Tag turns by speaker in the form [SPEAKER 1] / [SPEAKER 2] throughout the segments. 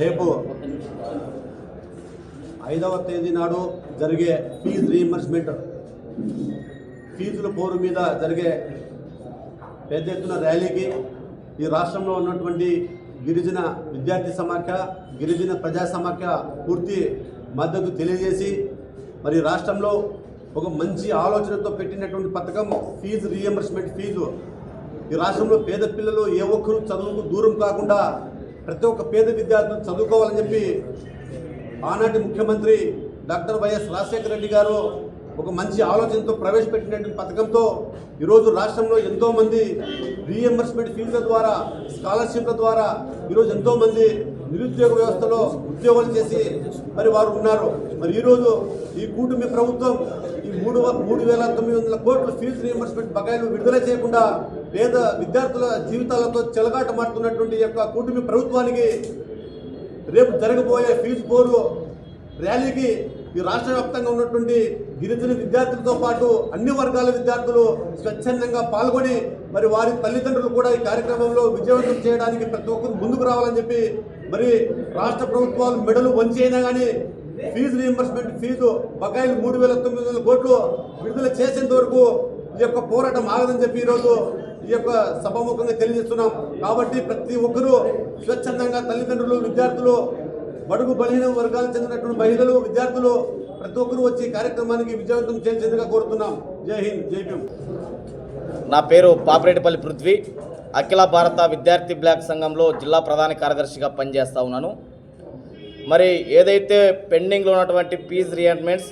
[SPEAKER 1] రేపు ఐదవ తేదీ నాడు జరిగే ఫీజు రీఎంబర్స్మెంట్ ఫీజుల పోరు మీద జరిగే పెద్ద ఎత్తున ర్యాలీకి ఈ రాష్ట్రంలో ఉన్నటువంటి గిరిజన విద్యార్థి సమాఖ్య గిరిజన ప్రజా సమాఖ్య పూర్తి మద్దతు తెలియజేసి మరి రాష్ట్రంలో ఒక మంచి ఆలోచనతో పెట్టినటువంటి పథకం ఫీజు రీఎంబర్స్మెంట్ ఫీజు. ఈ రాష్ట్రంలో పేద పిల్లలు ఏ ఒక్కరూ చదువుకు దూరం కాకుండా ప్రతి ఒక్క పేద విద్యార్థులు చదువుకోవాలని చెప్పి ఆనాటి ముఖ్యమంత్రి డాక్టర్ వైఎస్ రాజశేఖర రెడ్డి గారు ఒక మంచి ఆలోచనతో ప్రవేశపెట్టినటువంటి పథకంతో ఈరోజు రాష్ట్రంలో ఎంతోమంది రీఎంబర్స్మెంట్ ఫీజుల ద్వారా స్కాలర్షిప్ల ద్వారా ఈరోజు ఎంతోమంది నిరుద్యోగ వ్యవస్థలో ఉద్యోగాలు చేసి మరి వారు ఉన్నారు. మరి ఈరోజు ఈ కూటమి ప్రభుత్వం ఈ మూడు మూడు వేల తొమ్మిది వందల కోట్ల ఫీజు రీఎంబర్స్మెంట్ బకాయిలు విడుదల చేయకుండా పేద విద్యార్థుల జీవితాలతో చెలగాట మారుతున్నటువంటి యొక్క కూటమి ప్రభుత్వానికి రేపు జరగబోయే ఫీజు బోర్డు ర్యాలీకి ఈ రాష్ట్ర వ్యాప్తంగా ఉన్నటువంటి గిరిజన విద్యార్థులతో పాటు అన్ని వర్గాల విద్యార్థులు స్వచ్ఛందంగా పాల్గొని మరి వారి తల్లిదండ్రులు కూడా ఈ కార్యక్రమంలో విజయవంతం చేయడానికి ప్రతి ఒక్కరు ముందుకు రావాలని చెప్పి మరి రాష్ట్ర ప్రభుత్వాలు మెడలు వంచి అయినా కానీ ఫీజు రీఎంబర్స్మెంట్ ఫీజు బకాయిలు మూడు వేల తొమ్మిది వందల కోట్లు విడుదల చేసేంత వరకు ఈ యొక్క పోరాటం ఆగదని చెప్పి ఈరోజు ఈ యొక్క సభాముఖంగా తెలియజేస్తున్నాం. కాబట్టి ప్రతి ఒక్కరూ స్వచ్ఛందంగా తల్లిదండ్రులు విద్యార్థులు బడుగు బలహీన వర్గాలకు చెందినటువంటి మహిళలు విద్యార్థులు ప్రతి ఒక్కరూ వచ్చి కార్యక్రమానికి విజయవంతం చేసేందుగా కోరుతున్నాం. జై హింద్ జై భీమ్.
[SPEAKER 2] నా పేరు పాపిరెడ్డిపల్లి పృథ్వీ. అఖిల భారత విద్యార్థి బ్లాక్ సంఘంలో జిల్లా ప్రధాన కార్యదర్శిగా పనిచేస్తూ ఉన్నాను. మరి ఏదైతే పెండింగ్లో ఉన్నటువంటి ఫీజు రియంట్మెంట్స్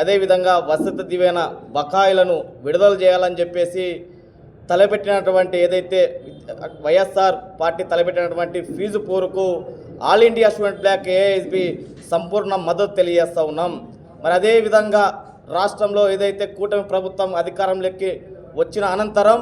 [SPEAKER 2] అదేవిధంగా వసతి దివైన బకాయిలను విడుదల చేయాలని చెప్పేసి తలపెట్టినటువంటి ఏదైతే వైఎస్ఆర్ పార్టీ తలపెట్టినటువంటి ఫీజు పోరుకు All India Student Block AISB సంపూర్ణ మద్దతు తెలియజేస్తూ ఉన్నాం. మరి అదేవిధంగా రాష్ట్రంలో ఏదైతే కూటమి ప్రభుత్వం అధికారంలోకి వచ్చిన అనంతరం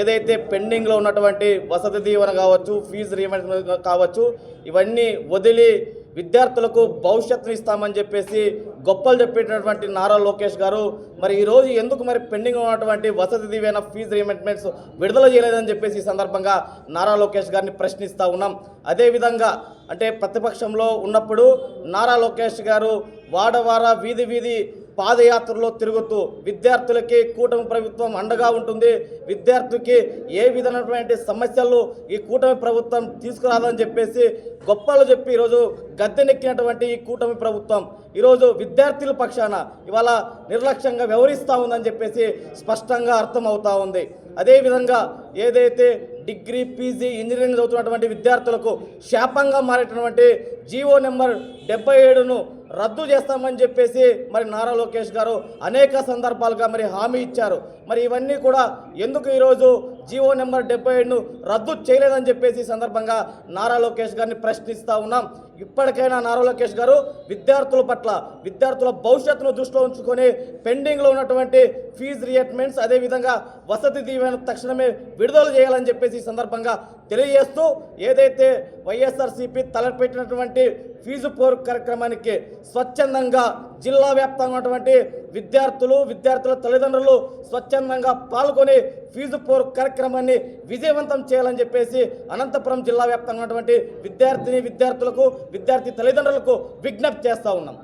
[SPEAKER 2] ఏదైతే పెండింగ్లో ఉన్నటువంటి వసతి దీవెన కావచ్చు ఫీజు రీమెంట్ కావచ్చు ఇవన్నీ వదిలి విద్యార్థులకు భవిష్యత్తును ఇస్తామని చెప్పేసి గొప్పలు చెప్పేటటువంటి నారా లోకేష్ గారు మరి ఈరోజు ఎందుకు మరి పెండింగ్ ఉన్నటువంటి వసతి దీవెన ఫీజు రీమెంట్మెంట్స్ విడుదల చేయలేదని చెప్పేసి ఈ సందర్భంగా నారా లోకేష్ గారిని ప్రశ్నిస్తూ ఉన్నాం. అదేవిధంగా అంటే ప్రతిపక్షంలో ఉన్నప్పుడు నారా లోకేష్ గారు వాడవార వీధి వీధి పాదయాత్రలో తిరుగుతూ విద్యార్థులకి కూటమి ప్రభుత్వం అండగా ఉంటుంది. విద్యార్థికి ఏ విధమైనటువంటి సమస్యలు ఈ కూటమి ప్రభుత్వం తీసుకురాదని చెప్పేసి గొప్పలు చెప్పి ఈరోజు గద్దెనెక్కినటువంటి ఈ కూటమి ప్రభుత్వం. ఈరోజు విద్యార్థుల పక్షాన ఇవాళ నిర్లక్ష్యంగా వ్యవహరిస్తూ ఉందని చెప్పేసి స్పష్టంగా అర్థమవుతా ఉంది. అదేవిధంగా ఏదైతే డిగ్రీ పీజీ ఇంజనీరింగ్ చదువుతున్నటువంటి విద్యార్థులకు శాపంగా మారేటటువంటి జీవో నెంబర్ డెబ్బై ఏడును రద్దు చేస్తామని చెప్పేసి మరి నారా లోకేష్ గారు అనేక సందర్భాలుగా మరి హామీ ఇచ్చారు. మరి ఇవన్నీ కూడా ఎందుకు ఈరోజు జీవో నెంబర్ డెబ్బై ఏడును రద్దు చేయలేదని చెప్పేసి సందర్భంగా నారా లోకేష్ గారిని ప్రశ్నిస్తూ ఉన్నాం. ఇప్పటికైనా నారా లోకేష్ గారు విద్యార్థుల పట్ల విద్యార్థుల భవిష్యత్తును దృష్టిలో ఉంచుకొని పెండింగ్లో ఉన్నటువంటి ఫీజు రియట్మెంట్స్ అదేవిధంగా వసతి దీవెన తక్షణమే విడుదల చేయాలని చెప్పేసి సందర్భంగా తెలియజేస్తూ ఏదైతే వైఎస్ఆర్సీపీ తలపెట్టినటువంటి ఫీజు పోరు కార్యక్రమానికి స్వచ్ఛందంగా జిల్లా వ్యాప్తంగా ఉన్నటువంటి విద్యార్థులు విద్యార్థుల తల్లిదండ్రులు స్వచ్ఛందంగా పాల్గొని ఫీజు పోరు కార్యక్రమాన్ని విజయవంతం చేయాలని చెప్పేసి అనంతపురం జిల్లా వ్యాప్తంగా ఉన్నటువంటి విద్యార్థిని విద్యార్థులకు విద్యార్థి తల్లిదండ్రులకు విజ్ఞప్తి చేస్తూ ఉన్నాం.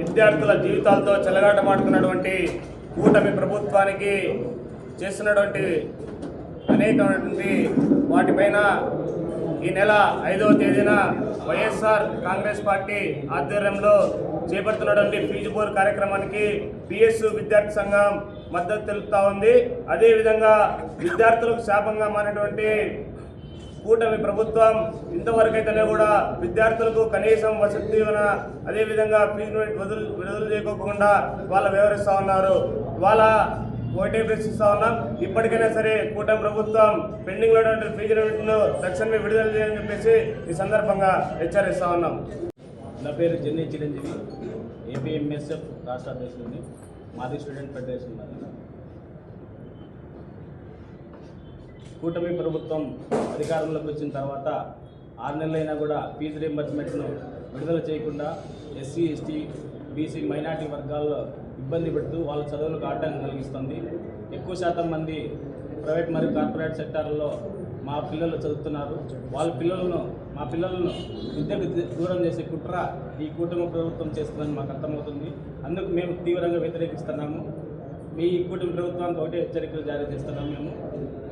[SPEAKER 3] విద్యార్థుల జీవితాలతో చెలగాటమాడుతున్నటువంటి కూటమి ప్రభుత్వానికి చేస్తున్నటువంటి అనేకమైనటువంటి వాటిపైన ఈ నెల ఐదవ తేదీన వైఎస్ఆర్ కాంగ్రెస్ పార్టీ ఆధ్వర్యంలో చేపడుతున్నటువంటి ఫీజు బోర్ కార్యక్రమానికి పిఎస్ విద్యార్థి సంఘం మద్దతు తెలుపుతా ఉంది. అదేవిధంగా విద్యార్థులకు శాపంగా మారినటువంటి కూటమి ప్రభుత్వం ఇంతవరకైతేనే కూడా విద్యార్థులకు కనీసం వసతి దీవెన అదేవిధంగా ఫీజు వదులు విడుదల చేయకోకుండా వాళ్ళు వ్యవహరిస్తూ ఉన్నారు. వాళ్ళ ఓటే ప్రశ్నిస్తా ఉన్నాం. ఇప్పటికైనా సరే కూటమి ప్రభుత్వం పెండింగ్లో ఉన్నటువంటి ఫీజు తక్షణమే విడుదల చేయాలని చెప్పేసి ఈ సందర్భంగా హెచ్చరిస్తా ఉన్నాం.
[SPEAKER 4] నా పేరు జెన్నీ చిరంజీవి ఏపీఎంఎస్ఎఫ్ రాష్ట్ర అధ్యక్షుడిని మాది స్టూడెంట్ ఫెడరేషన్ కూటమి ప్రభుత్వం అధికారంలోకి వచ్చిన తర్వాత ఆరు నెలలైనా కూడా ఫీజు రీంబర్స్మెంట్ను విడుదల చేయకుండా ఎస్సీ ఎస్టీ బీసీ మైనార్టీ వర్గాల్లో ఇబ్బంది పెడుతూ వాళ్ళ చదువులకు ఆటంకం కలిగిస్తుంది. ఎక్కువ శాతం మంది ప్రైవేట్ మరియు కార్పొరేట్ సెక్టార్లలో మా పిల్లలు చదువుతున్నారు. వాళ్ళ పిల్లలను మా పిల్లలను విద్యకు దూరం చేసే కుట్ర ఈ కూటమి ప్రభుత్వం చేస్తుందని మాకు అర్థమవుతుంది. అందుకు మేము తీవ్రంగా వ్యతిరేకిస్తున్నాము. మీ కూటమి ప్రభుత్వానికి ఒకటే హెచ్చరికలు జారీ చేస్తున్నాం మేము.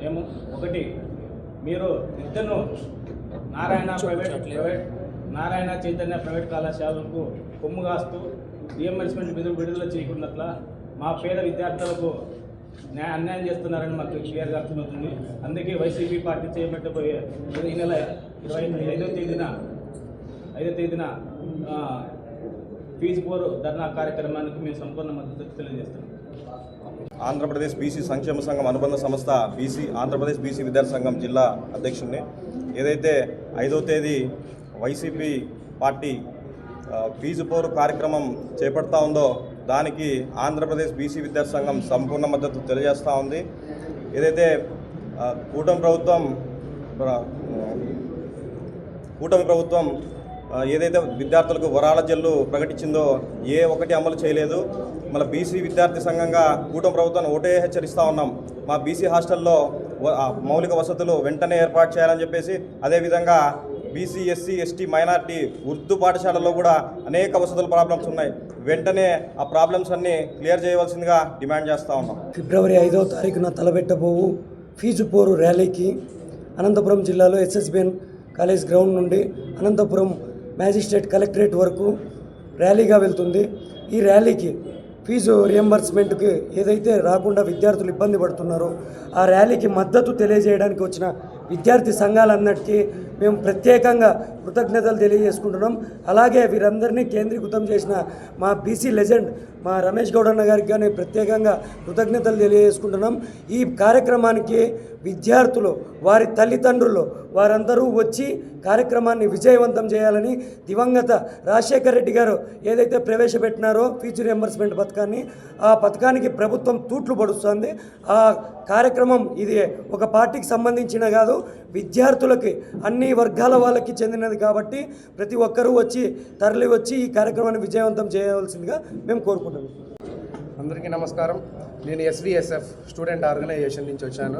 [SPEAKER 4] మేము ఒకటి మీరు విద్యను Narayana private private Narayana Chaitanya private కళాశాలలకు కొమ్ము కాస్తూ రియంబర్స్మెంట్ విడుదల చేయకుండా మా పేద విద్యార్థులకు అన్యాయం చేస్తున్నారని మాకు క్లియర్గా అర్థమవుతుంది. అందుకే వైసీపీ పార్టీ చేపట్టబోయే ఈ నెల ఇరవై ఐదో తేదీన ఐదో తేదీన ఫీజు పోరు ధర్నా కార్యక్రమానికి మేము సంపూర్ణ మద్దతు తెలియజేస్తున్నాం.
[SPEAKER 5] ఆంధ్రప్రదేశ్ బీసీ సంక్షేమ సంఘం అనుబంధ సంస్థ బీసీ ఆంధ్రప్రదేశ్ బీసీ విద్యార్థి సంఘం జిల్లా అధ్యక్షుడిని. ఏదైతే ఐదో తేదీ వైసీపీ పార్టీ ఫీజు పోరు కార్యక్రమం చేపడతా ఉందో దానికి ఆంధ్రప్రదేశ్ బీసీ విద్యార్థి సంఘం సంపూర్ణ మద్దతు తెలియజేస్తూ ఉంది. ఏదైతే కూటమి ప్రభుత్వం కూటమి ప్రభుత్వం ఏదైతే విద్యార్థులకు వరాల జల్లు ప్రకటించిందో ఏ ఒకటి అమలు చేయలేదు. మళ్ళీ బీసీ విద్యార్థి సంఘంగా కూటమి ప్రభుత్వాన్ని ఒకటే హెచ్చరిస్తూ ఉన్నాం. మా బీసీ హాస్టల్లో మౌలిక వసతులు వెంటనే ఏర్పాటు చేయాలని చెప్పేసి అదేవిధంగా BC SC ST minority Urdu పాఠశాలలో కూడా అనేక వసతుల ప్రాబ్లమ్స్ ఉన్నాయి. వెంటనే ఆ ప్రాబ్లమ్స్ అన్నీ క్లియర్ చేయవలసిందిగా డిమాండ్ చేస్తూ ఉన్నాం.
[SPEAKER 6] ఫిబ్రవరి ఐదవ తారీఖున తలపెట్టబోవు ఫీజు పోరు ర్యాలీకి అనంతపురం జిల్లాలో ఎస్ఎస్బిఎన్ కాలేజ్ గ్రౌండ్ నుండి అనంతపురం మ్యాజిస్ట్రేట్ కలెక్టరేట్ వరకు ర్యాలీగా వెళ్తుంది. ఈ ర్యాలీకి ఫీజు రియంబర్స్మెంట్కి ఏదైతే రాకుండా విద్యార్థులు ఇబ్బంది పడుతున్నారో ఆ ర్యాలీకి మద్దతు తెలియజేయడానికి వచ్చిన విద్యార్థి సంఘాలన్నిటికీ మేము ప్రత్యేకంగా కృతజ్ఞతలు తెలియజేసుకుంటున్నాం. అలాగే వీరందరినీ కేంద్రీకృతం చేసిన మా బీసీ లెజెండ్ మా రమేష్ గౌడన్న గారికి కానీ ప్రత్యేకంగా కృతజ్ఞతలు తెలియజేసుకుంటున్నాం. ఈ కార్యక్రమానికి విద్యార్థులు వారి తల్లిదండ్రులు వారందరూ వచ్చి కార్యక్రమాన్ని విజయవంతం చేయాలని దివంగత రాజశేఖర రెడ్డి గారు ఏదైతే ప్రవేశపెట్టినారో ఫీజు రియంబర్స్మెంట్ పథకాన్ని ఆ పథకానికి ప్రభుత్వం తూట్లు పడుస్తుంది. ఆ కార్యక్రమం ఇది ఒక పార్టీకి సంబంధించిన కాదు విద్యార్థులకి అన్ని వర్గాల వాళ్ళకి చెందినది కాబట్టి ప్రతి ఒక్కరూ వచ్చి తరలి వచ్చి ఈ కార్యక్రమాన్ని విజయవంతం చేయవలసిందిగా మేము కోరుకుంటున్నాం.
[SPEAKER 7] అందరికీ నమస్కారం. నేను ఎస్విఎస్ఎఫ్ స్టూడెంట్ ఆర్గనైజేషన్ నుంచి వచ్చాను.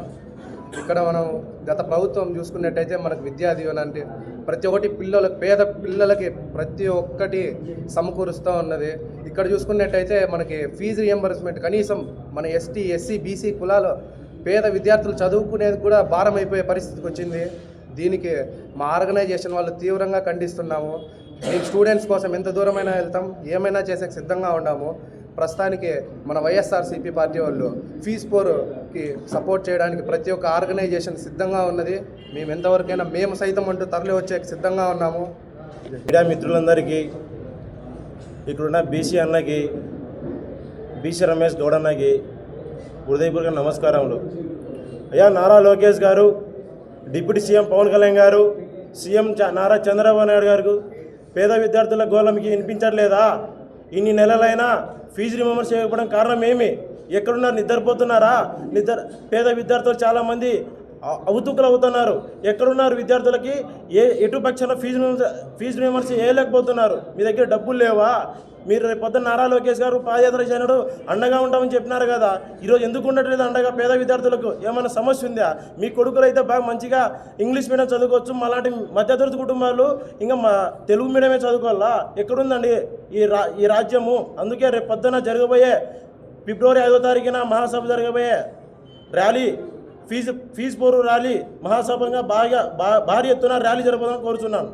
[SPEAKER 7] ఇక్కడ మనం గత ప్రభుత్వం చూసుకున్నట్టయితే మనకు విద్యా దీవెన అంటే ప్రతి ఒక్కటి పిల్లలకు పేద పిల్లలకి ప్రతి ఒక్కటి సమకూరుస్తూ ఉన్నది. ఇక్కడ చూసుకున్నట్టయితే మనకి ఫీజు రియంబర్స్మెంట్ కనీసం మన ఎస్టీ ఎస్సీ బీసీ కులాలు పేద విద్యార్థులు చదువుకునేది కూడా భారం అయిపోయే పరిస్థితికి వచ్చింది. దీనికి మా ఆర్గనైజేషన్ వాళ్ళు తీవ్రంగా ఖండిస్తున్నాము. మేము స్టూడెంట్స్ కోసం ఎంత దూరమైనా వెళ్తాం ఏమైనా చేసే సిద్ధంగా ఉన్నాము. ప్రస్తుతానికి మన వైఎస్ఆర్సీపీ పార్టీ వాళ్ళు ఫీజ్ పోర్కి సపోర్ట్ చేయడానికి ప్రతి ఒక్క ఆర్గనైజేషన్ సిద్ధంగా ఉన్నది. మేము ఎంతవరకైనా మేము సైతం అంటూ తరలి వచ్చే సిద్ధంగా ఉన్నాము.
[SPEAKER 8] మీడియా మిత్రులందరికీ ఇక్కడున్న బీసీ అన్నకి బీసీ రమేష్ గౌడ్ అన్నకి హృదయపూర్వక నమస్కారములు. అయ్యా నారా లోకేష్ గారు డిప్యూటీ సీఎం పవన్ కళ్యాణ్ గారు సీఎం చ- నారా చంద్రబాబు నాయుడు గారు పేద విద్యార్థుల గోళంకి వినిపించట్లేదా? ఇన్ని నెలలైనా ఫీజు రిమెంబర్ చేయకపోవడం కారణం ఏమి? ఎక్కడున్నారు? నిద్రపోతున్నారా? నిద్ర పేద విద్యార్థులు చాలామంది అవుతుకులు అవుతున్నారు ఎక్కడున్నారు విద్యార్థులకి? ఏ ఎటు పక్షాన ఫీజు ఫీజు రిమెంబర్స్ వేయలేకపోతున్నారు మీ దగ్గర డబ్బులు లేవా? మీరు రేపు పొద్దున్న నారా లోకేష్ గారు పాదయాత్ర చేయనడు అండగా ఉంటామని చెప్పినారు కదా. ఈరోజు ఎందుకు ఉండట్లేదు అండగా పేద విద్యార్థులకు? ఏమైనా సమస్య ఉందా? మీ కొడుకులు అయితే బాగా మంచిగా ఇంగ్లీష్ మీడియం చదువుకోవచ్చు మలాంటి మధ్యతరగతి కుటుంబాలు ఇంకా మా తెలుగు మీడియమే చదువుకోవాలా? ఎక్కడుందండి ఈ రా ఈ రాజ్యము? అందుకే రేపు పొద్దున జరగబోయే ఫిబ్రవరి ఐదో తారీఖున మహాసభ జరగబోయే ర్యాలీ ఫీజు ఫీజు పోరు ర్యాలీ మహాసభంగా బాగా భారీ ఎత్తున ర్యాలీ జరపదని కోరుచున్నాను.